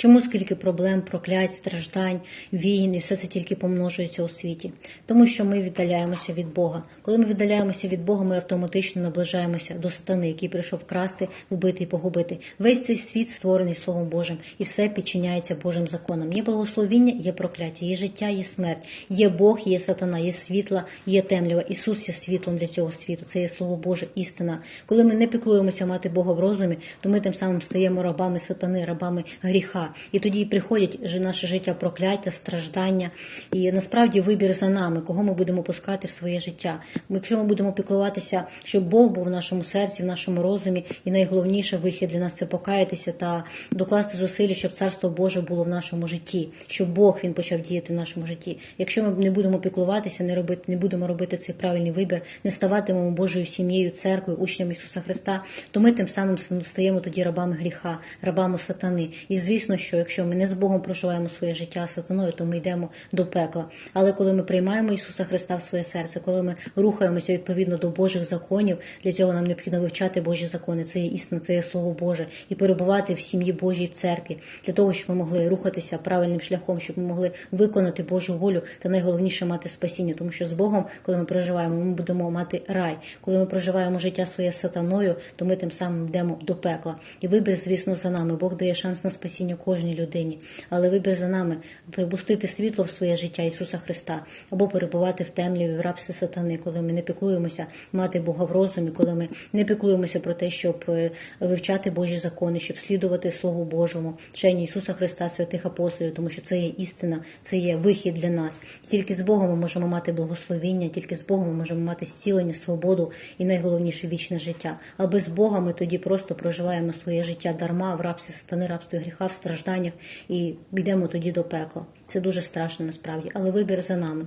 Чому скільки проблем, проклять, страждань, війн, і все це тільки помножується у світі? Тому що ми віддаляємося від Бога. Коли ми віддаляємося від Бога, ми автоматично наближаємося до сатани, який прийшов красти, вбити і погубити. Весь цей світ створений Словом Божим, і все підчиняється Божим законам. Є благословіння, є прокляття, є життя, є смерть, є Бог, є сатана, є світла, є темрява. Ісус є світлом для цього світу. Це є Слово Боже, істина. Коли ми не піклуємося мати Бога в розумі, то ми тим самим стаємо рабами сатани, рабами гріха. І тоді приходять наше життя прокляття, страждання. І насправді вибір за нами, кого ми будемо пускати в своє життя. Якщо ми будемо піклуватися, щоб Бог був в нашому серці, в нашому розумі, і найголовніше вихід для нас це покаятися та докласти зусилля, щоб царство Боже було в нашому житті, щоб Бог він почав діяти в нашому житті. Якщо ми не будемо піклуватися, не робити, не будемо робити цей правильний вибір, не ставатимемо Божою сім'єю, церквою, учнями Ісуса Христа, то ми тим самим стаємо тоді рабами гріха, рабами сатани. І звісно, що якщо ми не з Богом проживаємо своє життя сатаною, то ми йдемо до пекла. Але коли ми приймаємо Ісуса Христа в своє серце, коли ми рухаємося відповідно до Божих законів, для цього нам необхідно вивчати Божі закони. Це є істина, це є слово Боже, і перебувати в сім'ї Божій в церкві для того, щоб ми могли рухатися правильним шляхом, щоб ми могли виконати Божу волю та найголовніше мати спасіння, тому що з Богом, коли ми проживаємо, ми будемо мати рай. Коли ми проживаємо життя своє сатаною, то ми тим самим йдемо до пекла. І вибір, звісно, за нами. Бог дає шанс на спасіння кожній людині. Але вибір за нами припустити світло в своє життя Ісуса Христа або перебувати в темряві в рабстві сатани, коли ми не піклуємося мати Бога в розумі, коли ми не піклуємося про те, щоб е, вивчати Божі закони, щоб слідувати Слову Божому, вченню Ісуса Христа, святих апостолів, тому що це є істина, це є вихід для нас. Тільки з Богом ми можемо мати благословіння, тільки з Богом ми можемо мати зцілення, свободу і найголовніше вічне життя. А без Бога ми тоді просто проживаємо своє життя дарма в рабстві сатани, рабстві гріха, в стражданнях і йдемо тоді до пекла. Це дуже страшно насправді, але вибір за нами.